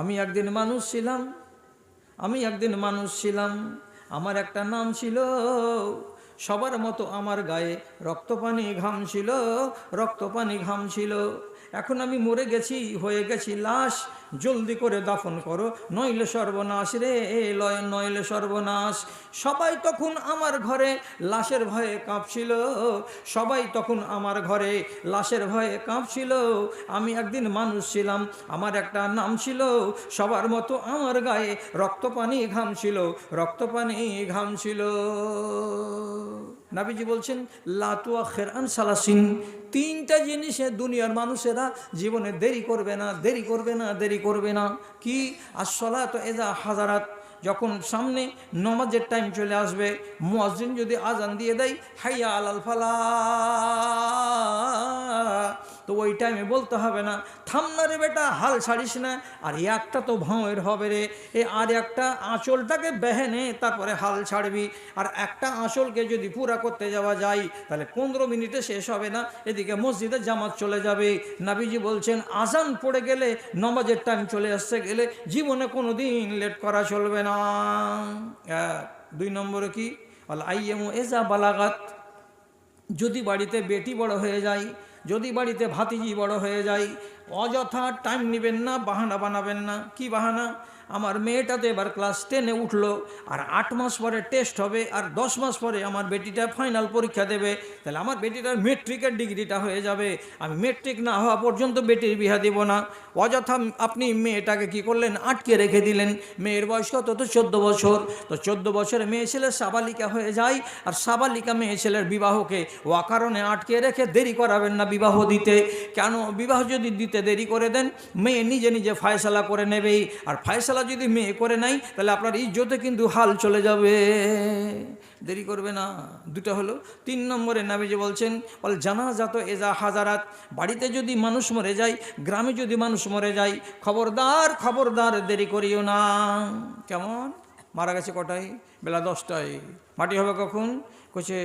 আমি একদিন মানুষ ছিলাম, আমি একদিন মানুষ ছিলাম। আমার একটা নাম ছিল, সবার মতো আমার গায়ে রক্তপানি ঘাম ছিল, রক্তপানি ঘাম ছিল। এখন আমি মরে গেছি, হয়ে গেছি, লাশ, জলদি করে দাফন করো। নইলে সর্বনাশ রে, এ লয়, নইলে সর্বনাশ। সবাই তখন আমার ঘরে লাশের ভয়ে কাঁপছিল। সবাই তখন আমার ঘরে লাশের ভয়ে কাঁপছিল। আমি একদিন মানুষ ছিলাম, আমার একটা নাম ছিল। সবার মতো আমার গায়ে রক্তপানি ঘাম ছিল, রক্তপানি ঘাম ছিল। নাবিজি বলছেন লাতুয়া খেরান সালাসিন। তিনটা জিনিসে দুনিয়ার মানুষেরা জীবনে দেরি করবে না, দেরি করবে না, দেরি করবে না। কি? আসলা তো এজা হাজারাত যখন সামনে নমাজের টাইম চলে আসবে, মুয়াজ্জিন যদি আজান দিয়ে দেয়, হাইয়া আলাল ফালা তো ওই টাইমে বলতে হবে না, থাম না রে বেটা, হাল ছাড়িস না। আর একটা তো ভাঁয়ের হবে রে, এ আর একটা আঁচলটাকে বেহেনে তারপরে হাল ছাড়বি। আর একটা আঁচলকে যদি পুরা করতে যাওয়া যায়, তাহলে পনেরো মিনিটে শেষ হবে না, এদিকে মসজিদে জামাত চলে যাবে। নাবিজি বলছেন, আজান পড়ে গেলে নমাজের টাইম চলে আসতে গেলে জীবনে কোনো দিন লেট করা চলবে না। দুই নম্বরে কি? আল আইএমও এজা বালাগাত। যদি বাড়িতে বেটি বড় হয়ে যায় যদি বাড়িতে ভাতিজি বড় হয়ে যায়, অযথা টাইম নেবেন না, বাহানা বানাবেন না। কি বাহানা? আমার মেয়েটা তো এবার ক্লাস টেনে উঠল, আর আট মাস পরে টেস্ট হবে, আর দশ মাস পরে আমার বেটিটা ফাইনাল পরীক্ষা দেবে। তাহলে আমার বেটিটার মেট্রিকের ডিগ্রিটা হয়ে যাবে। আমি মেট্রিক না হওয়া পর্যন্ত বেটির বিহা দিব না। অযথা আপনি মেয়েটাকে কি করলেন? আটকে রেখে দিলেন। মেয়ের বয়স কত? তো চোদ্দ বছর। তো চোদ্দ বছরে মেয়ে ছেলে সাবালিকা হয়ে যায়, আর সাবালিকা মেয়ে ছেলের বিবাহকে ও কারণে আটকে রেখে দেরি করাবেন না বিবাহ দিতে। কেন? বিবাহ যদি দিতে দেরি করে দেন, মেয়ে নিজে নিজে ফায়সালা করে নেবেই। আর ফায়সালা যদি মেয়ে করে নাই, তাহলে আপনার ইজ্জতে কিন্তু হাল চলে যাবে। দেরি করবে না। দুটো হলো, তিন নম্বরে নাবিজি বলছেন, বল জানাজাত এজা হাজারাত, বাড়িতে যদি মানুষ মরে যায়, গ্রামে যদি মানুষ মরে যায়, খবরদার খবরদার দেরি করিও না। কেমন? মারা গেছে কটায়? বেলা দশটায়। মাটি হবে কখন? কছে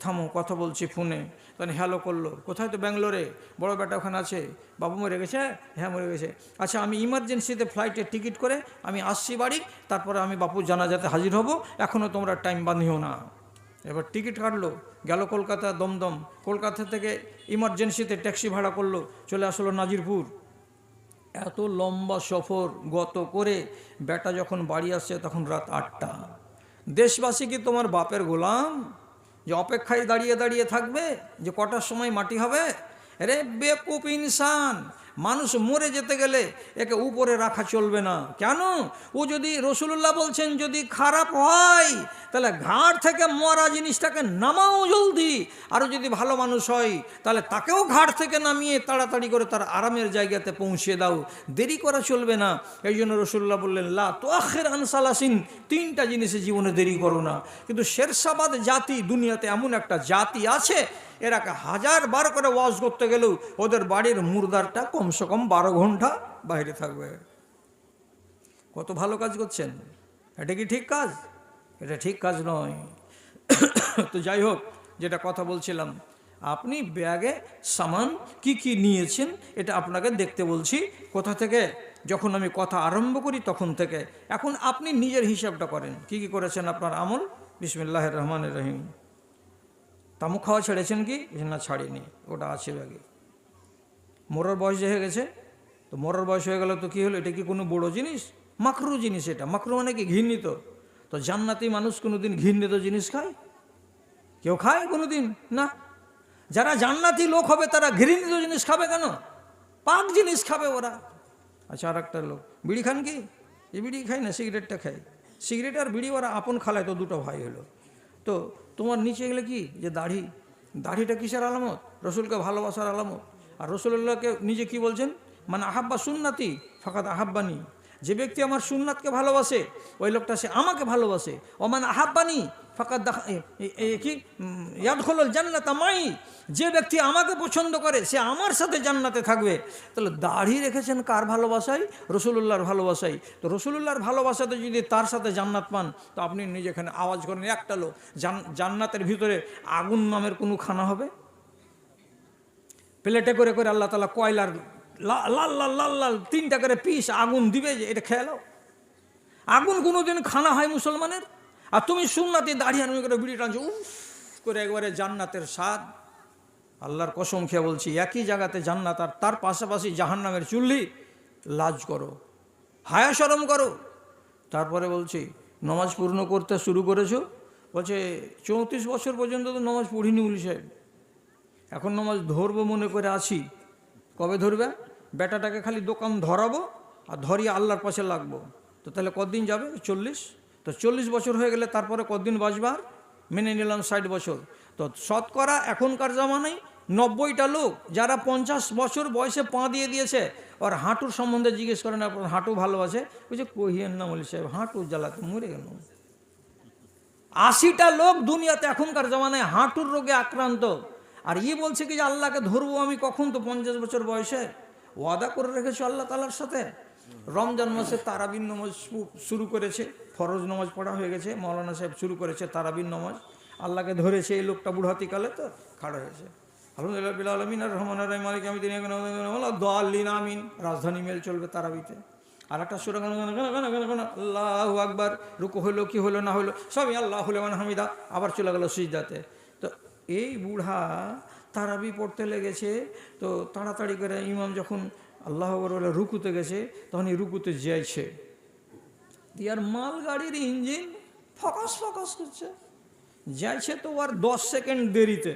থামো, কথা বলছি ফোনে। তখন হ্যালো করল, কোথায় তো ব্যাঙ্গালোরে? বড় বেটা ওখানে আছে। বাবু মরে গেছে? হ্যাঁ মরে গেছে। আচ্ছা আমি ইমার্জেন্সিতে ফ্লাইটের টিকিট করে আমি আসছি বাড়ি, তারপরে আমি বাপুর জানাজাতে হাজির হব। এখনও তোমরা টাইম বাঁধিও না। এবার টিকিট কাটলো, গেল কলকাতা দমদম। কলকাতা থেকে ইমার্জেন্সিতে ট্যাক্সি ভাড়া করল, চলে আসলো নাজিরপুর। এত লম্বা সফর গত করে বেটা যখন বাড়ি আসছে তখন রাত আটটা। দেশবাসী কি তোমার বাপের গোলাম? যে অপেক্ষায় দাঁড়িয়ে দাঁড়িয়ে থাকবে? যে কটার সময় মাটি হবে? রে বেকুপ ইনসান! মানুষ মরে যেতে গেলে একে উপরে রাখা চলবে না। কেন? ও যদি রসুল্লাহ বলছেন যদি খারাপ হয়, তাহলে ঘাট থেকে মরা জিনিসটাকে নামাও জলদি। আরও যদি ভালো মানুষ হয়, তাহলে তাকেও ঘাট থেকে নামিয়ে তাড়াতাড়ি করে তার আরামের জায়গাতে পৌঁছে দাও। দেরি করা চলবে না। এই জন্য রসুল্লাহ বললেন, লা তো আখের আনসালাসিন তিনটা জিনিসে জীবনে দেরি করো না। কিন্তু শেরশাবাদ জাতি দুনিয়াতে এমন একটা জাতি আছে এরাকে হাজার বার করে ওয়াজ করতে গেলেও ওদের বাড়ির মুরদারটা কমসে কম বারো ঘণ্টা বাইরে থাকবে। কত ভালো কাজ করছেন। এটা কি ঠিক কাজ? এটা ঠিক কাজ নয়। তো যাই হোক, যেটা কথা বলছিলাম, আপনি ব্যাগে সামান কি কি নিয়েছেন, এটা আপনাকে দেখতে বলছি। কোথা থেকে? যখন আমি কথা আরম্ভ করি তখন থেকে। এখন আপনি নিজের হিসাবটা করেন। কি কি করেছেন আপনার আমল? বিসমিল্লাহ রহমান রহিম। তামুক খাওয়া ছেড়েছেন কি? না ছাড়িনি, ওটা আছে ব্যাগে মরার বয়স হয়ে গেছে, তো মরার বয়স হয়ে গেল তো কী হলো? এটা কি কোনো বড় জিনিস? মাকরু জিনিস এটা। মাকরু মানে কি? ঘৃণিত। তো জান্নাতি মানুষ কোনো দিন ঘৃণিত জিনিস খায়? কেউ খায় কোনো দিন না। যারা জান্নাতি লোক হবে, তারা ঘৃণিত জিনিস খাবে কেন? পাক জিনিস খাবে ওরা। আচ্ছা আর একটা লোক। বিড়ি খান কি? এই বিড়ি খায় না, সিগারেটটা খায়। সিগারেট আর বিড়ি ওরা আপন খালায়, তো দুটো ভাই হলো। তো তোমার নিচে এগুলো কি? যে দাড়ি। দাড়িটা কিসের আলামত? রসুলকে ভালোবাসার আলামত। আর রসুল্লাহকে নিজে কি বলছেন? মানে আহাব্বা সুন্নাতি ফাঁকাত আহাব্বানি। যে ব্যক্তি আমার সুন্নাতকে ভালোবাসে, ওই লোকটা সে আমাকে ভালোবাসে। ও মানে আহাব্বানি ফাঁকাত দেখা কি? ইয়াদ খোল জান্নাত মাই। যে ব্যক্তি আমাকে পছন্দ করে, সে আমার সাথে জান্নাতে থাকবে। তাহলে দাড়ি রেখেছেন কার ভালোবাসাই রসুলুল্লাহর ভালোবাসাই তো রসুলুল্লাহর ভালোবাসাতে যদি তার সাথে জান্নাত পান, তো আপনি নিজে এখানে আওয়াজ করেন, একটা লোক জান্নাতের ভিতরে আগুন নামের কোনো খানা হবে? প্লেটে করে করে আল্লাহ তালা কয়লার লাল লাল লাল লাল তিনটা করে পিস আগুন দিবে যে, এটা খেয়ে নাও। আগুন কোনোদিন খানা হয় মুসলমানের? আর তুমি সুন্নাতে দাঁড়িয়ে আনবি করে বিড়ি টানছো, উফ, করে একবারে জান্নাতের স্বাদ। আল্লাহর কসম খেয়ে বলছি, একই জায়গাতে জান্নাত, আর তার পাশাপাশি জাহান্নামের চুল্লি, লাজ করো, হায়া সরম করো। তারপরে বলছি, নমাজ পূর্ণ করতে শুরু করেছ? বলছে, চৌত্রিশ বছর পর্যন্ত তো নমাজ পড়িনি উলি সাহেব। এখন নমাজ ধরবো মনে করে আছি। কবে ধরবে? বেটাটাকে খালি দোকান ধরাবো আর ধরিয়ে আল্লাহর পাশে লাগবো। তো তাহলে কদিন যাবে? চল্লিশ? তো চল্লিশ বছর হয়ে গেলে তারপরে কদিন বাঁচবার মেনে নিলাম ষাট বছর। তো শতকরা এখনকার জামানায় নব্বইটা লোক যারা পঞ্চাশ বছর বয়সে পা দিয়ে দিয়েছে ওর হাঁটুর সম্বন্ধে জিজ্ঞেস করেন আপনার হাঁটু ভালো আছে বলছে কহিয়েন না বলি সাহেব, হাঁটু জ্বালাতে মরে গেল। আশিটা লোক দুনিয়াতে এখনকার জামানায় হাঁটুর রোগে আক্রান্ত। আর ইয়ে বলছে কি যে আল্লাহকে ধরবো আমি কখন তো পঞ্চাশ বছর বয়সে? ওয়াদা করে রেখেছো আল্লাহ তালার সাথে? রমজান মাসে তারাবিন নমাজ শুরু করেছে, ফরজ নমাজ পড়া হয়ে গেছে মৌলানা সাহেব শুরু করেছে তারাবিন নমাজ। আল্লাহকে ধরেছে, এই লোকটা বুড়াতি কালে তো খাড়া হয়েছে। আলহামদুলিল্লাহ বিল আলমিন, আর রহমান, আর মালিক আমি তিনি দোয়াল্লিন আমিন। রাজধানী মেল চলবে তারাবিতে। আর একটা সুরা আল্লাহ আকবার। রুকু হলো কি হলো না হলো সবই আল্লাহ হলে মানে হামিদা। আবার চলে গেল সিজদাতে। এই বুড়া তারাবি পড়তে লেগেছে, তো তাড়াতাড়ি করে ইমাম যখন আল্লাহ বলে রুকুতে গেছে তখন এই রুকুতে যাইছে। ইয়ার মাল গাড়ির ইঞ্জিন ফকাস ফকাস করছে। যাইছে তো আর দশ সেকেন্ড দেরিতে।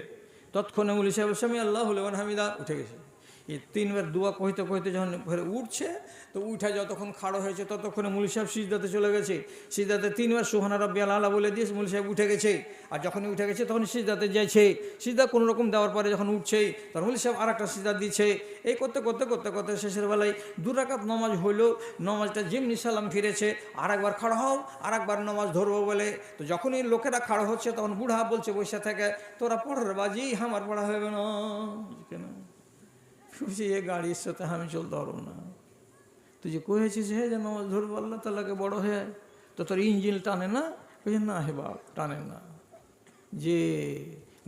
তৎক্ষণে বলি, সাহেব, স্বামী, আল্লাহ হামিদা, উঠে গেছে। এই তিনবার দুয়া কইতে কইতে যখন ঘরে উঠছে, তো উঠে যতক্ষণ খাড়ো হয়েছে ততক্ষণে মুলি সাহেব সিজদাতে চলে গেছে। সিজদাতে তিনবার সুহানা রব্বি আল্লাহ বলে দিয়েছে, মুলি সাহেব উঠে গেছে। আর যখনই উঠে গেছে তখন সিজদাতে যাইছে। সিজদা কোনো রকম দেওয়ার পরে যখন উঠছে, তখন মুলি সাহেব আর একটা সিজদা দিচ্ছে। এই করতে করতে করতে করতে শেষের বেলায় দু রাকাত নমাজ হইল, নমাজটা যেমনি সালাম ফিরেছে আর একবার খাড়া হও আর একবার নমাজ ধরবো বলে। তো যখনই লোকেরা খাড়া হচ্ছে তখন বুড়া বলছে, বসে থেকে, তোরা পড়ার বাজি, আমার পড়া হবে না। কেন খুশি এ গাড়ির সাথে আমি চলতে পারব না। তুই যে কহেছিস হে যে নামাজ ধরবো আল্লাহ তালাকে বড় হয়ে তো তোর ইঞ্জিন টানে না? বলছে না হে বাপ, টানে না। যে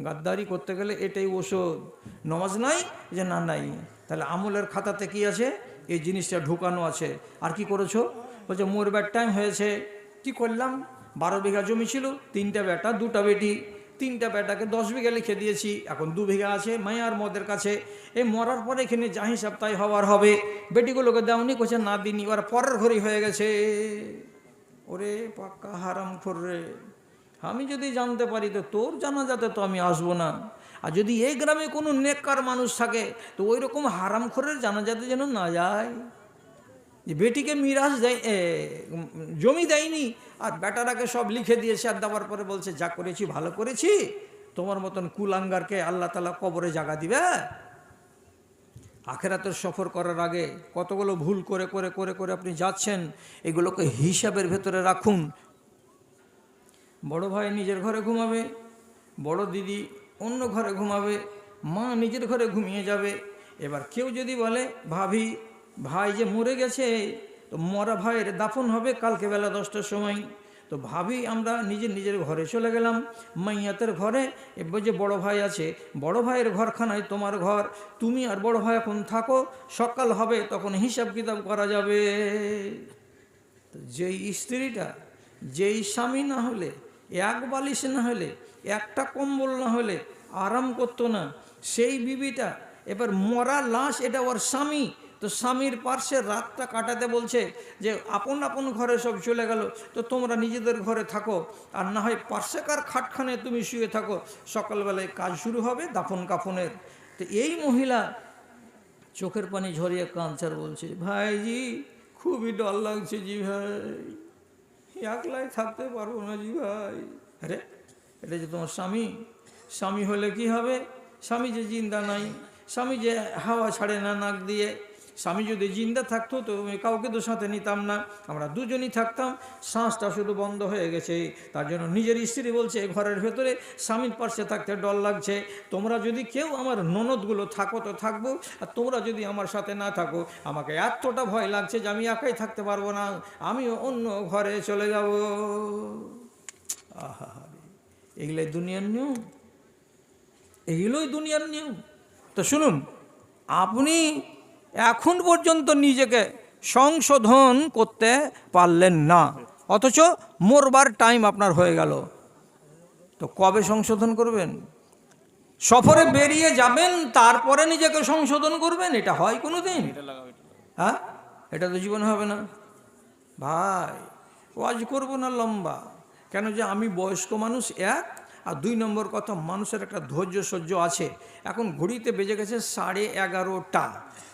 গাদ্দারি করতে গেলে এটাই ওষুধ। নমাজ নাই? যে না, নাই। তাহলে আমলের খাতাতে কি আছে? এই জিনিসটা ঢুকানো আছে। আর কি করেছ? বলছে মরবার টাইম হয়েছে। কি করলাম? বারো বিঘা জমি ছিল, তিনটা বেটা, দুটা বেটি। তিনটা বেটাকে দশ বিঘা লিখে দিয়েছি, এখন দু বিঘা আছে মায়ার মদের কাছে। এই মরার পরে এখানে যা হিসাব তাই হওয়ার হবে। বেটিগুলোকে দেওনি কোছে না দিনি। ওরা পরের ঘরেই হয়ে গেছে। ওরে পাক্কা হারাম রে। আমি যদি জানতে পারি, তো তোর জানাজাতে তো আমি আসব না। আর যদি এই গ্রামে কোনো নেককার মানুষ থাকে, তো ওই রকম হারাম খোরের জানাজাতে যেন না যায়। যে বেটিকে মিরাজ দেয় জমি দেয়নি আর বেটারাকে সব লিখে দিয়েছে আর দেওয়ার পরে বলছে, যা করেছি, ভালো করেছি। তোমার মতন কুলাঙ্গারকে আল্লাহ তালা কবরে জাগা দিবে। আখেরাতের সফর করার আগে কতগুলো ভুল করে করে করে করে আপনি যাচ্ছেন, এগুলোকে হিসাবের ভেতরে রাখুন। বড় ভাই নিজের ঘরে ঘুমাবে, বড় দিদি অন্য ঘরে ঘুমাবে, মা নিজের ঘরে ঘুমিয়ে যাবে। এবার কেউ যদি বলে, ভাবি, ভাই যে মরে গেছে তো মরা ভাইয়ের দাফন হবে কালকে বেলা দশটার সময়। তো ভাবি আমরা নিজের নিজের ঘরে চলে গেলাম। মাইয়াতের ঘরে এবার যে বড় ভাই আছে, বড় ভাইয়ের ঘরখানায় তোমার ঘর। তুমি আর বড় ভাই এখন থাকো, সকাল হবে তখন হিসাব কিতাব করা যাবে। যেই স্ত্রীটা, যেই স্বামী না হলে, এক বালিশ না হলে, একটা কম্বল না হলে আরাম করতো না, সেই বিবিটা এবার মরা লাশ এটা ওর স্বামী। তো স্বামীর পার্শ্বে রাতটা কাটাতে বলছে যে, আপন আপন ঘরে সব চলে গেল, তো তোমরা নিজেদের ঘরে থাকো। আর না হয় পার্শ্বেকার খাটখানে তুমি শুয়ে থাকো। সকালবেলায় কাজ শুরু হবে দাফন কাফনের। তো এই মহিলা চোখের পানি ঝরিয়ে কাঁদছার বলছে, ভাইজি, খুবই ডর লাগছে জি ভাই। একলাই থাকতে পারব না জি ভাই। আরে, এটা যে তোমার স্বামী? স্বামী হলে কি হবে? স্বামী যে জিন্দা নাই, স্বামী যে হাওয়া ছাড়ে না নাক দিয়ে স্বামী যদি জিন্দা থাকতো তো আমি কাউকে তো সাথে নিতাম না। আমরা দুজনই থাকতাম, শ্বাসটা শুধু বন্ধ হয়ে গেছে। তার জন্য নিজের স্ত্রী বলছে ঘরের ভেতরে স্বামীর পাশে থাকতে ডর লাগছে। তোমরা যদি কেউ আমার ননদগুলো থাকো তো থাকব, আর তোমরা যদি আমার সাথে না থাকো, আমাকে এতটা ভয় লাগছে যে আমি একাই থাকতে পারব না। আমিও অন্য ঘরে চলে যাব। আহা এগুলোই দুনিয়ার নিয়ম। এগুলোই দুনিয়ার নিয়ম। তো শুনুন, আপনি এখন পর্যন্ত নিজেকে সংশোধন করতে পারলেন না। অথচ মরবার টাইম আপনার হয়ে গেল। তো কবে সংশোধন করবেন? সফরে বেরিয়ে যাবেন তারপরে নিজেকে সংশোধন করবেন এটা হয় কোনো দিন হ্যাঁ? এটা তো জীবন হবে না। ভাই ওয়াজ করব না লম্বা। কেন যে আমি বয়স্ক মানুষ এক আর দুই নম্বর কথা, মানুষের একটা ধৈর্য সহ্য আছে। এখন ঘড়িতে বেজে গেছে সাড়ে এগারোটা।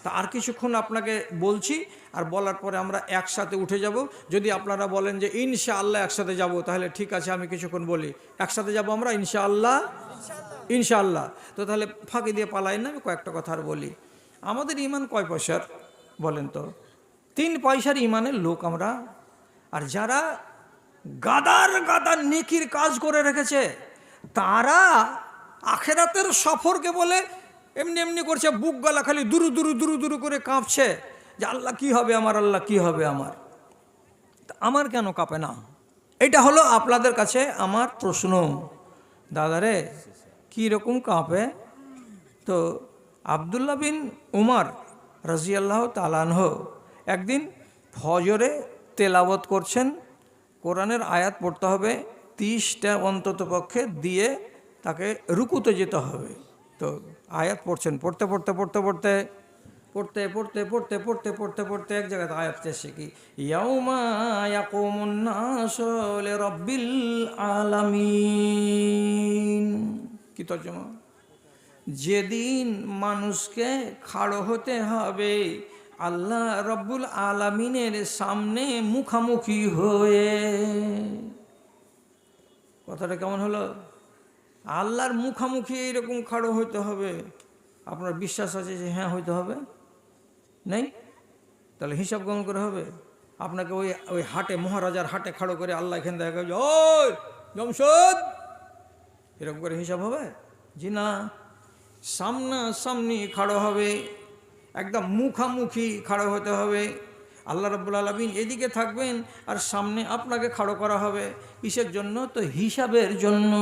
তা আর কিছুক্ষণ আপনাকে বলছি, আর বলার পরে আমরা একসাথে উঠে যাব। যদি আপনারা বলেন যে ইনশাআল্লাহ একসাথে যাব, তাহলে ঠিক আছে, আমি কিছুক্ষণ বলি। একসাথে যাব আমরা? ইনশাআল্লাহ? ইনশাআল্লাহ। তো তাহলে ফাঁকি দিয়ে পালাই না, আমি কয়েকটা কথা আর বলি। আমাদের ইমান কয় পয়সার, বলেন তো? তিন পয়সার ইমানের লোক আমরা। আর যারা গাদার গাদার নেকির কাজ করে রেখেছে তারা আখেরাতের সফরকে বলে এমনি এমনি করছে, বুক গলা খালি দুরু দুরু দুরু দুরু করে কাঁপছে যে আল্লাহ কি হবে আমার, আল্লাহ কি হবে আমার। আমার কেন কাঁপে না? এটা হলো আপনাদের কাছে আমার প্রশ্ন। দাদারে কী রকম কাঁপে? তো আবদুল্লাহ বিন উমার রাজিয়াল্লাহ তালানহ একদিন ফজরে তেলাবত করছেন, কোরআনের আয়াত পড়তে হবে। তিরিশটা অন্তত পক্ষে দিয়ে তাকে রুকুতে যেতে হবে। তো আয়াত পড়ছেন, পড়তে পড়তে পড়তে পড়তে পড়তে পড়তে পড়তে পড়তে পড়তে পড়তে এক জায়গাতে আয়াত এসে কি? লিরাব্বিল আলামিন। কি তর্জমা? যেদিন মানুষকে খাড়ো হতে হবে, আল্লাহ রব্বুল আলামিনের সামনে মুখামুখি হয়ে। কথাটা কেমন হলো? আল্লাহর মুখামুখি এইরকম খাড়ো হইতে হবে? আপনার বিশ্বাস আছে যে হ্যাঁ হইতে হবে। নেই? তাহলে হিসাব গ্রহণ করে হবে? আপনাকে ওই ওই হাটে, মহারাজার হাটে খাড়ো করে আল্লাহ এখানে দেখা ওই জমশদ এরকম করে হিসাব হবে? জি না। সামনা সামনি খাড়ো হবে। একদম মুখামুখি খাড়ো হতে হবে। আল্লাহ রব্বুল আলমিন এদিকে থাকবেন আর সামনে আপনাকে খাড়ো করা হবে কিসের জন্য? তো হিসাবের জন্য।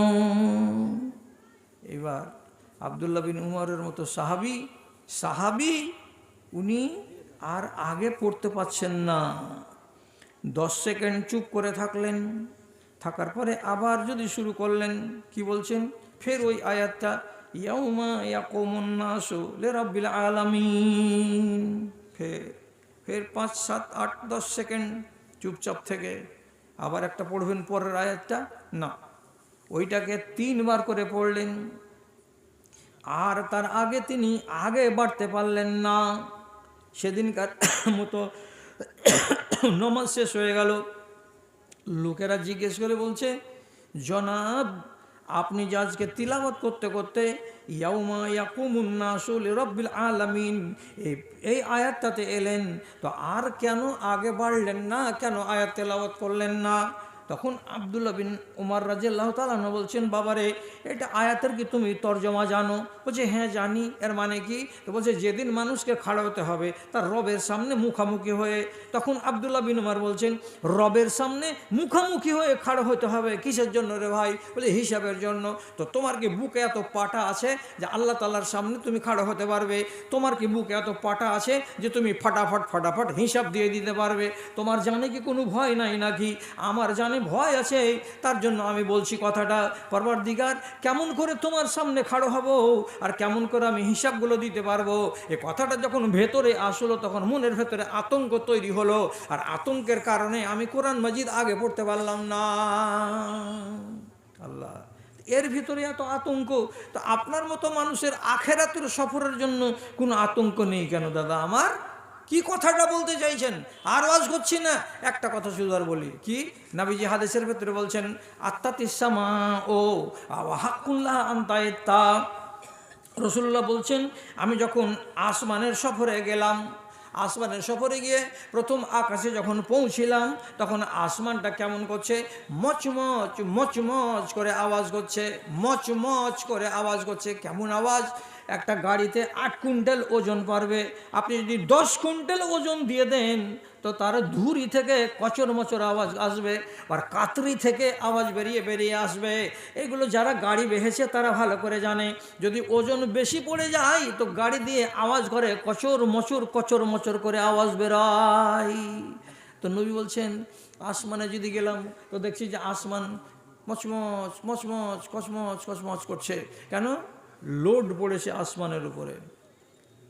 এবার আবদুল্লাহ বিন উমরের মতো সাহাবি সাহাবি উনি আর আগে পড়তে পাচ্ছেন না। দশ সেকেন্ড চুপ করে থাকলেন। থাকার পরে আবার যদি শুরু করলেন, কি বলছেন? ফের ওই আয়াতটা, ইয়াউমা ইয়াকুমুন নাসু লিরাব্বিল আলামিন। ফের ফের পাঁচ, সাত, আট, দশ সেকেন্ড চুপচাপ থেকে আবার একটা পড়বেন পরের আয়াতটা? না। ওইটাকে তিনবার করে পড়লেন। আর তার আগে তিনি আগে বাড়তে পারলেন না। সেদিনকার মতো নমাজ শেষ হয়ে গেল। লোকেরা জিজ্ঞেস করে বলছে, জনাব আপনি যে আজকে তিলাবত করতে করতে ইয়াউমা ইয়াকুমুন্নাসুল রব্বিল আলামিন এই আয়াতটাতে এলেন, তো আর কেন আগে বাড়লেন না? কেন আয়াত তেলাওয়াত করলেন না? তখন আবদুল্লাহ বিন উমার রাজিয়াল্লাহ তালানো বলছেন, বাবারে, এটা আয়াতের কি তুমি তর্জমা জানো? বলছে হ্যাঁ জানি। এর মানে কি? তো বলছে, যেদিন মানুষকে খাড়া হতে হবে, তার রবের সামনে মুখামুখি হয়ে তখন আবদুল্লাহ বিন উমার বলছেন, রবের সামনে মুখামুখি হয়ে খাড়ো হতে হবে কিসের জন্য রে ভাই? বলে, হিসাবের জন্য। তো তোমার কি বুকে এত পাটা আছে যে আল্লাহ তাল্লার সামনে তুমি খাড়ো হতে পারবে? তোমার কি বুকে এত পাটা আছে যে তুমি ফাটাফাট ফাটাফাট হিসাব দিয়ে দিতে পারবে? তোমার জানে কি কোনো ভয় নাই নাকি? আমার জানে ভয় আছে, তার জন্য আমি বলছি কথাটা পরবার দিগার কেমন করে তোমার সামনে খাড়ো হব আর কেমন করে আমি হিসাবগুলো দিতে পারব? এ কথাটা যখন ভেতরে আসলো, তখন মনের ভেতরে আতঙ্ক তৈরি হলো, আর আতঙ্কের কারণে আমি কোরআন মাজিদ আগে পড়তে পারলাম না। আল্লাহ, এর ভিতরে এত আতঙ্ক, তো আপনার মতো মানুষের আখেরাতের সফরের জন্য কোনো আতঙ্ক নেই কেন দাদা? আমার কি কথাটা বলতে চাইছেন? আর ওয়াজ করছি না। একটা কথা শুধু আর বলি। কি? নাবিজি হাদেসের ভেতরে বলছেন আত্মা তিসামা ও হাকুল্লাহ আন্তায়ত্তা রসুল্লাহ বলছেন, আমি যখন আসমানের সফরে গেলাম, আসমানের সফরে গিয়ে প্রথম আকাশে যখন পৌঁছিলাম, তখন আসমানটা কেমন করছে? মচমচ মচমচ করে আওয়াজ করছে, মচমচ করে আওয়াজ করছে। কেমন আওয়াজ? একটা গাড়িতে আট কুইন্টাল ওজন পারবে আপনি যদি দশ কুইন্টাল ওজন দিয়ে দেন, তো তার ধুরি থেকে কচর মচর আওয়াজ আসবে আর কাতরি থেকে আওয়াজ বেরিয়ে বেরিয়ে আসবে। এগুলো যারা গাড়ি বেহেছে তারা ভালো করে জানে। যদি ওজন বেশি পড়ে যায়, তো গাড়ি দিয়ে আওয়াজ করে কচর মচর কচর মচর করে আওয়াজ বেরোয়। তো নবী বলছেন, আসমানে যদি গেলাম, তো দেখছি যে আসমান মচমচ মচমচ, কচমচ কচমচ করছে। কেন? লোড পড়েছে আসমানের উপরে।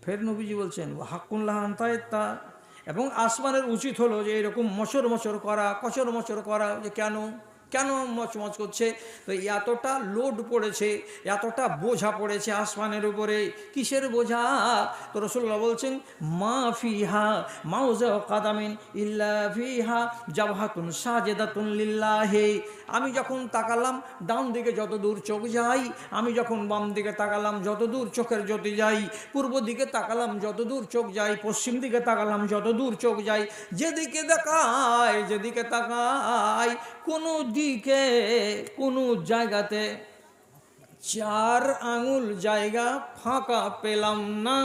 ফের নবীজি বলছেন হাক্কুল্লাহ তা এবং আসমানের উচিত হলো যে এরকম মচর মচর করা, কচর মচর করা যে কেন? কেন মচমচ করছে? তো এতটা লোড পড়েছে, এতটা বোঝা পড়েছে আসমানের উপরে। কিসের বোঝা? তো রসুল্লাহ বলছেন, মা ফিহা মাউজা কাদামিন ইল্লা ফিহা জাবাহাতুন সাজেদাতুন লিল্লাহে। আমি যখন তাকালাম, ডান দিকে যত দূর চোখ যাই, আমি যখন বাম দিকে তাকালাম, যত দূর চোখের জ্যোতি যাই, পূর্ব দিকে তাকালাম, যত দূর চোখ যাই, পশ্চিম দিকে তাকালাম, যত দূর চোখ যাই, যেদিকে দেখায়, যেদিকে তাকাই কোনো দিকে কোনো জায়গাতে চার আঙুল জায়গা ফাঁকা পেলাম না।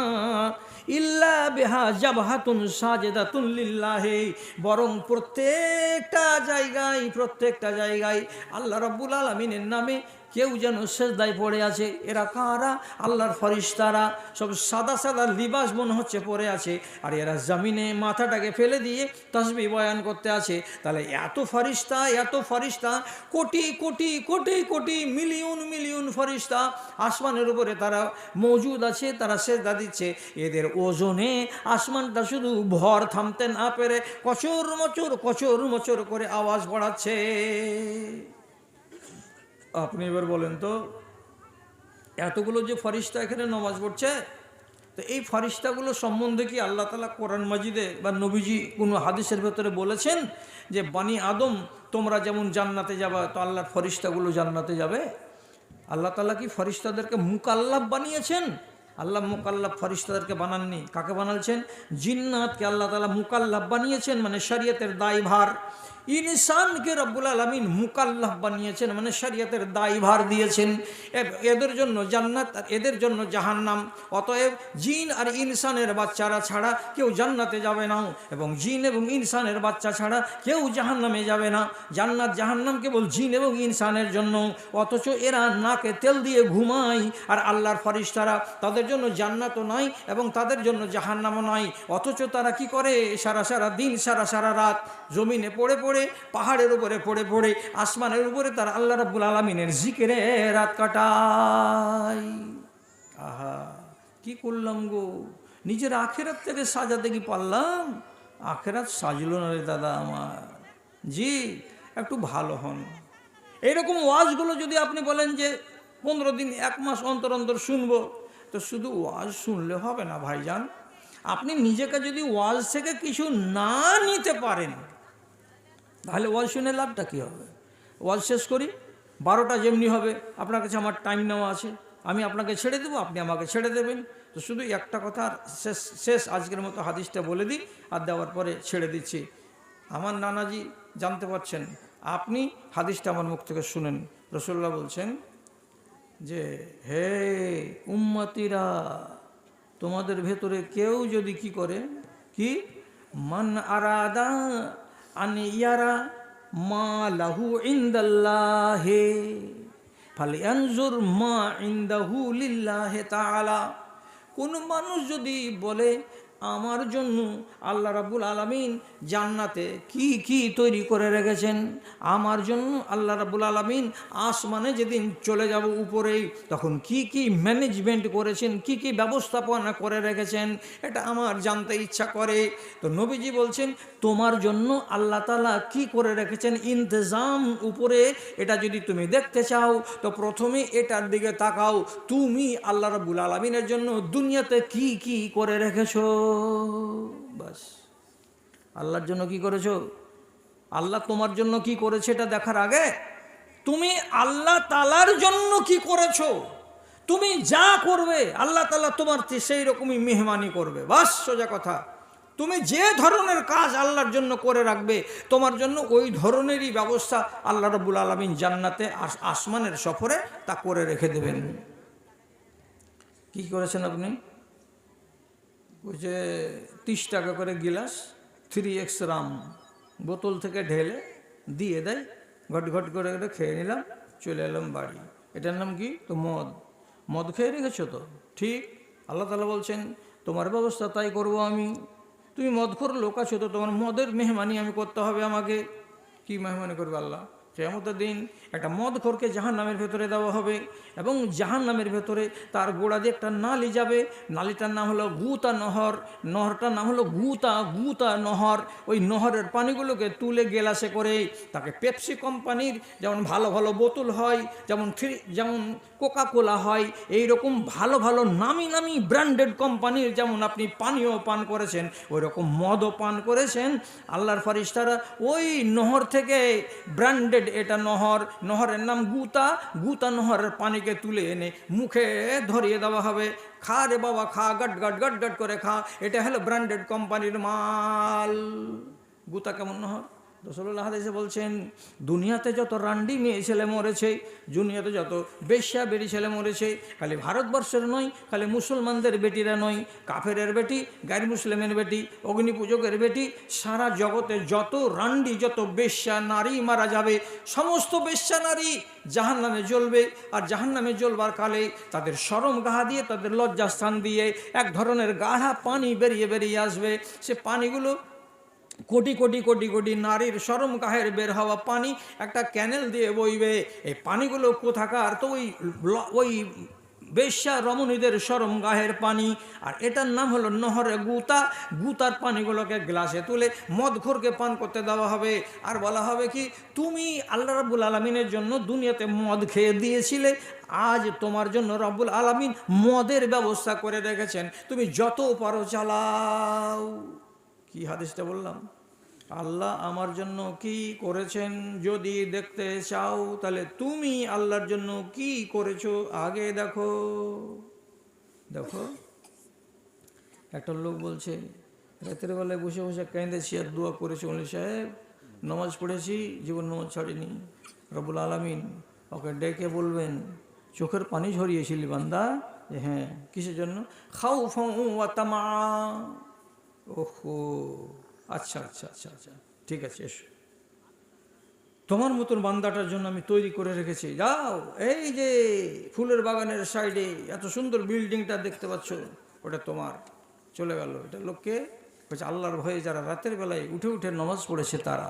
ইল্লা বেহা জাবাহাতুন সাজেদাতুন লিল্লাহে। বরং প্রত্যেকটা জায়গায় প্রত্যেকটা জায়গায় আল্লাহ রাব্বুল আলামিনের নামে কেউ যেন সেজদায় পড়ে আছে। এরা কারা? আল্লাহর ফরিস্তারা। সব সাদা সাদা লিবাস মনে হচ্ছে পড়ে আছে। আর এরা জমিনে মাথাটাকে ফেলে দিয়ে তসবি বয়ান করতে আছে। তাহলে এত ফরিস্তা এত ফরিস্তা, কোটি কোটি কোটি কোটি, মিলিয়ন মিলিয়ন ফরিস্তা আসমানের উপরে তারা মজুদ আছে, তারা সেজদা দিচ্ছে। এদের ওজনে আসমানটা শুধু ভর থামতে না পেরে কচর মচর কচর মচর করে আওয়াজ বাড়াচ্ছে। আপনি এবার বলেন তো, এতগুলো যে ফরিস্তা এখানে নমাজ পড়ছে, তো এই ফরিস্তাগুলো সম্বন্ধে কি আল্লাহ তালা কোরআন মাজিদে বা নবীজি কোনো হাদিসের ভেতরে বলেছেন যে বানি আদম তোমরা যেমন জান্নাতে যাবা, তো আল্লাহর ফরিস্তাগুলো জান্নাতে যাবে? আল্লাহ তালা কি ফরিস্তাদেরকে মুকাল্লাভ বানিয়েছেন? আল্লাহ মুকাল্লাভ ফরিস্তাদেরকে বানাননি। কাকে বানালছেন? জিন্নাতকে আল্লাহ তালা মুকাল্লাভ বানিয়েছেন মানে শরীয়তের দায়ভার। ইনসানকে রব্বুল আলমিন মুকাল্লাহ বানিয়েছেন মানে শরীয়তের দায়ভার দিয়েছেন। এদের জন্য জান্নাত আর এদের জন্য জাহান্নাম। অতএব জিন আর ইনসানের বাচ্চারা ছাড়া কেউ জান্নাতে যাবে না। এবং জিন এবং ইনসানের বাচ্চা ছাড়া কেউ জাহান্নামে যাবে না। জান্নাত জাহান্নাম কেবল জিন এবং ইনসানের জন্য। অথচ এরা নাকে তেল দিয়ে ঘুমায়, আর আল্লাহর ফরিস্তারা তাদের জন্য জান্নাতও নাই এবং তাদের জন্য জাহান্নামও নাই। অথচ তারা কি করে? সারা সারা দিন, সারা সারা রাত জমিনে পড়ে পড়ে পাহাড়ের উপরে পড়ে পড়ে, আসমানের উপরে তারা আল্লাহ রাব্বুল আলমিনের জিকেরে রাত কাটায়। আহা, কি করলাম গো? নিজের আখেরাত থেকে সাজাতে কি পারলাম? আখেরাত সাজলো না রে দাদা আমার। জি, একটু ভালো হন। এইরকম ওয়াজগুলো যদি আপনি বলেন যে পনেরো দিন, এক মাস অন্তর অন্তর শুনব, তো শুধু ওয়াজ শুনলে হবে না ভাইজান। আপনি নিজেকে যদি ওয়াজ থেকে কিছু না নিতে পারেন তাহলে ওয়াজ শুনে লাভটা কী হবে? ওয়াজ শেষ করি, বারোটা যেমনি হবে, আপনার কাছে আমার টাইম নেওয়া আছে। আমি আপনাকে ছেড়ে দেবো, আপনি আমাকে ছেড়ে দেবেন। তো শুধু একটা কথা আর শেষ শেষ আজকের মতো হাদিসটা বলে দিই, আর দেওয়ার পরে ছেড়ে দিচ্ছি। আমার নানাজি জানতে পারছেন, আপনি হাদিসটা আমার মুখ থেকে শুনেন। রসুল্লাহ বলছেন যে, হে উম্মতিরা, তোমাদের ভেতরে কেউ যদি কি করে, কি? মান আরাদা আন ইয়ারা মা লাহু ইন্দাল্লাহে ফালিয়ানজুর মা ইন্দাহু লিল্লাহে তাআলা। কোন মানুষ যদি বলে আমার জন্য আল্লাহ রাব্বুল আলামিন জান্নাতে কি কি তৈরি করে রেখেছেন? আমার জন্য আল্লাহ রাব্বুল আলামিন আসমানে যেদিন চলে যাব উপরেই, তখন কি কি ম্যানেজমেন্ট করেছেন? কি কি ব্যবস্থাপনা করে রেখেছেন? এটা আমার জানতে ইচ্ছা করে। তো নবীজি বলছেন, তোমার জন্য আল্লাহ তালা কি করে রেখেছেন? ইন্তজাম উপরে, এটা যদি তুমি দেখতে চাও, তো প্রথমে এটার দিকে তাকাও। তুমি আল্লাহ রাব্বুল আলমিনের জন্য দুনিয়াতে কি কি করে রেখেছো? বাস। আল্লাহর জন্য কি করেছ? আল্লাহ তোমার জন্য কি করেছে এটা দেখার আগে? তুমি আল্লাহ তালার জন্য কি করেছ? তুমি যা করবে, আল্লাহ তালা তোমার সেই রকমই মেহমানি করবে। বাস, সোজা কথা। তুমি যে ধরনের কাজ আল্লাহর জন্য করে রাখবে, তোমার জন্য ওই ধরনেরই ব্যবস্থা আল্লাহ রবুল আলমিন জান্নাতে আসমানের সফরে তা করে রেখে দেবেন। কি করেছেন আপনি? ওই যে তিরিশ টাকা করে গিলাস থ্রি এক্স রাম বোতল থেকে ঢেলে দিয়ে দেয়, ঘট ঘট করে করে খেয়ে নিলাম, চলে এলাম বাড়ি। এটার নাম কি? তো মদ। মদ খেয়ে রেখেছো তো? ঠিক। আল্লাহ তালা বলছেন, তোমার ব্যবস্থা তাই করব আমি। তুমি মদ মদখোর লোক আছো তো তোমার মদের মেহমানি আমি করতে হবে আমাকে। কি মেহমানি করবে আল্লাহ? কেমতের দিন একটা মদখোরকে জাহান নামের ভেতরে দেওয়া হবে এবং জাহান নামের ভেতরে তার গোড়া দিয়ে একটা নালি যাবে। নালিটার নাম হলো গুতা নহর। নহরটার নাম হলো গুতা গুতা নহর। ওই নহরের পানিগুলোকে তুলে গেলাসে করে তাকে পেপসি কোম্পানির যেমন ভালো ভালো বোতল হয়, যেমন থ্রি যেমন কোকা কোলা হয় এই রকম ভালো ভালো নামি নামি ব্র্যান্ডেড কোম্পানির যেমন আপনি পানীয় পান করেছেন ওই রকম মদও পান করেছেন। আল্লাহর ফারিস্তারা ওই নহর থেকে ব্র্যান্ডেড এটা নহর নহরের নাম গুতা গুতা নহরের পানিকে তুলে এনে মুখে ধরিয়ে দেওয়া হবে। খা রে বাবা, খা, গট গট গট গট করে খা। এটা হলো ব্র্যান্ডেড কোম্পানির মাল। গুতা কেমন নহর? রসল্লাহ হাদিসে বলছেন, দুনিয়াতে যত রান্ডি মেয়ে ছেলে মরেছে, দুনিয়াতে যত বেশ্যা বেরি ছেলে মরেছে, খালি ভারতবর্ষের নয়, খালি মুসলমানদের বেটিরা নয়, কাফেরের বেটি, গাইর মুসলিমের বেটি অগ্নি পূজকের বেটি, সারা জগতে যত রান্ডি, যত বেশ্যা নারী মারা যাবে, সমস্ত বেশ্যা নারী জাহান নামে জ্বলবে, আর জাহান নামে জ্বলবার কালে তাদের সরম গাহা দিয়ে, তাদের লজ্জাস্থান দিয়ে এক ধরনের গাঢ়া পানি বেরিয়ে বেরিয়ে আসবে। সে পানিগুলো কোটি কোটি কোটি কোটি নারীর সরম গাহের বের হওয়া পানি একটা ক্যানেল দিয়ে বইবে। এই পানিগুলো কোথাকার? তো ওই ওই বেশ্যা রমণীদের সরম গাহের পানি। আর এটার নাম হলো নহরে গুতা। গুতার পানিগুলোকে গ্লাসে তুলে মদখোরকে পান করতে দেওয়া হবে। আর বলা হবে কি, তুমি আল্লাহ রাবুল আলমিনের জন্য দুনিয়াতে মদ খেয়ে দিয়েছিলে। আজ তোমার জন্য রব্বুল আলমিন মদের ব্যবস্থা করে রেখেছেন। তুমি যত পারো চালাও। কি হাদিসটা বললাম? আল্লাহ আমার জন্য কি করেছেন যদি দেখতে চাও, তাহলে তুমি আল্লাহর জন্য কি করেছ আগে দেখো। দেখো। একটা লোক বলছে, রাতের বেলায় বসে বসে কেঁদেছি আর দোয়া করেছি। অলি সাহেব, নমাজ পড়েছি, জীবন নমাজ ছাড়িনি। রবুল আলমিন ওকে ডেকে বলবেন, চোখের পানি ঝরিয়েছিলি বান্দা? যে হ্যাঁ। কিসের জন্য? খাও ফাউ তামা ওহো আচ্ছা আচ্ছা আচ্ছা আচ্ছা ঠিক আছে, এসো। তোমার মতন বান্দাটার জন্য আমি তৈরি করে রেখেছি। যাও, এই যে ফুলের বাগানের সাইডে এত সুন্দর বিল্ডিংটা দেখতে পাচ্ছ, ওটা তোমার। চলে গেল। এটা লোককে বলছে, আল্লাহর ভয়ে যারা রাতের বেলায় উঠে উঠে নমাজ পড়েছে তারা,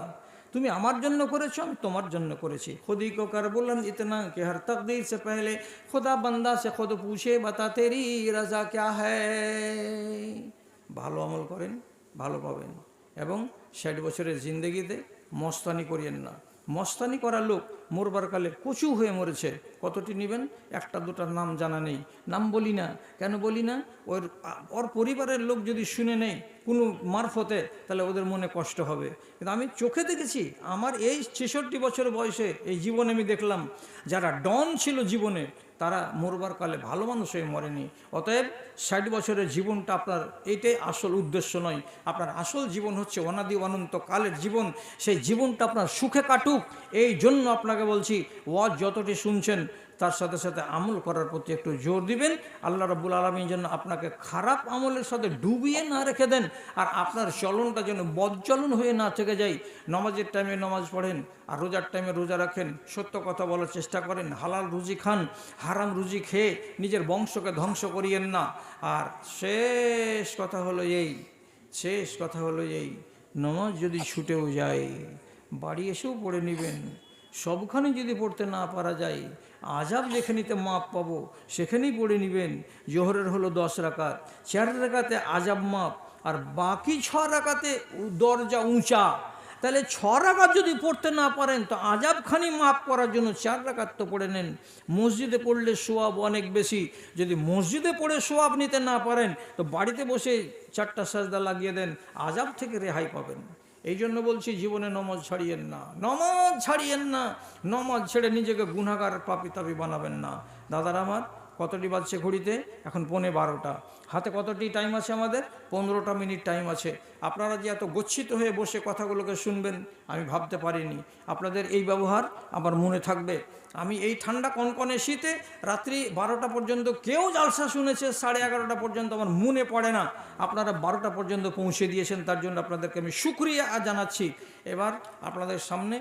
তুমি আমার জন্য করেছ, আমি তোমার জন্য করেছি। খুদি কোকার বললাম বললাম ইতনা কে হার তকদির সে পহলে, খোদা বান্দা সে খুদ পুছে বাতা তেরি রাজা ক্যা হ্যায়? ভালো আমল করেন, ভালো পাবেন। এবং ষাট বছরের জিন্দগিতে মস্তানি করিয়েন না। মস্তানি করা লোক মরবার কালে কচু হয়ে মরেছে। কতটি নেবেন? একটা দুটার নাম জানা নেই। নাম বলি না। কেন বলি না? ওর ওর পরিবারের লোক যদি শুনে নেই কোনো মারফতে, তাহলে ওদের মনে কষ্ট হবে। কিন্তু আমি চোখে দেখেছি, আমার এই ছেষট্টি বছর বয়সে এই জীবনে আমি দেখলাম, যারা ডন ছিল জীবনে তারা মরবার কালে ভালো মানুষ হয়ে মরেনি। অতএব ষাট বছরের জীবনটা আপনার এটাই আসল উদ্দেশ্য নয়। আপনার আসল জীবন হচ্ছে অনাদি অনন্ত কালের জীবন। সেই জীবনটা আপনার সুখে কাটুক। এই জন্য আপনাকে বলছি, ওয়াজ যতটি শুনছেন তার সাথে সাথে আমল করার প্রতি একটু জোর দিবেন। আল্লাহ রব্বুল আলমী যেন আপনাকে খারাপ আমলের সাথে ডুবিয়ে না রেখে দেন আর আপনার চলনটা যেন বদচলন হয়ে না থেকে যায়। নমাজের টাইমে নমাজ পড়েন, আর রোজার টাইমে রোজা রাখেন, সত্য কথা বলার চেষ্টা করেন, হালাল রুজি খান, হারাম রুজি খেয়ে নিজের বংশকে ধ্বংস করিয়েন না। আর শেষ কথা হলো এই, শেষ কথা হলো এই, নমাজ যদি ছুটেও যায়, বাড়ি এসেও পড়ে নেবেন। সবখানে যদি পড়তে না পারা যায়, আজাব যেখানেতে মাপ পাবো, সেখানেই পড়ে নেবেন। জোহরের হলো দশ রাকাত, চার রাকাতে আজাব মাপ, আর বাকি ছ রাকাতে দরজা উঁচা। তাহলে ছ রাকাত যদি পড়তে না পারেন, তো আজাবখানি মাপ করার জন্য চার রাকাত তো পড়ে নেন। মসজিদে পড়লে সোয়াব অনেক বেশি। যদি মসজিদে পড়ে সোয়াব নিতে না পারেন, তো বাড়িতে বসে চারটা সাজদা লাগিয়ে দেন, আজাব থেকে রেহাই পাবেন। এই জন্য বলছি জীবনে নমজ ছাড়িয়েন না। নমজ ছাড়িয়েন না, নমজ ছেড়ে নিজেকে গুণাগার পাপি তাপি বানাবেন না। দাদার আমার কতটি বাজছে ঘড়িতে? এখন পৌনে বারোটা। হাতে কতটি টাইম আছে আমাদের? পনেরোটা মিনিট টাইম আছে। আপনারা যে এত গচ্ছিত হয়ে বসে কথাগুলোকে শুনবেন, আমি ভাবতে পারিনি। আপনাদের এই ব্যবহার আমার মনে থাকবে। আমি এই ঠান্ডা কনকনে শীতে রাত্রি বারোটা পর্যন্ত কেউ জালসা শুনেছে, সাড়ে এগারোটা পর্যন্ত আমার মনে পড়ে না। আপনারা বারোটা পর্যন্ত পৌঁছে দিয়েছেন, তার জন্য আপনাদেরকে আমি সুক্রিয়া জানাচ্ছি। এবার আপনাদের সামনে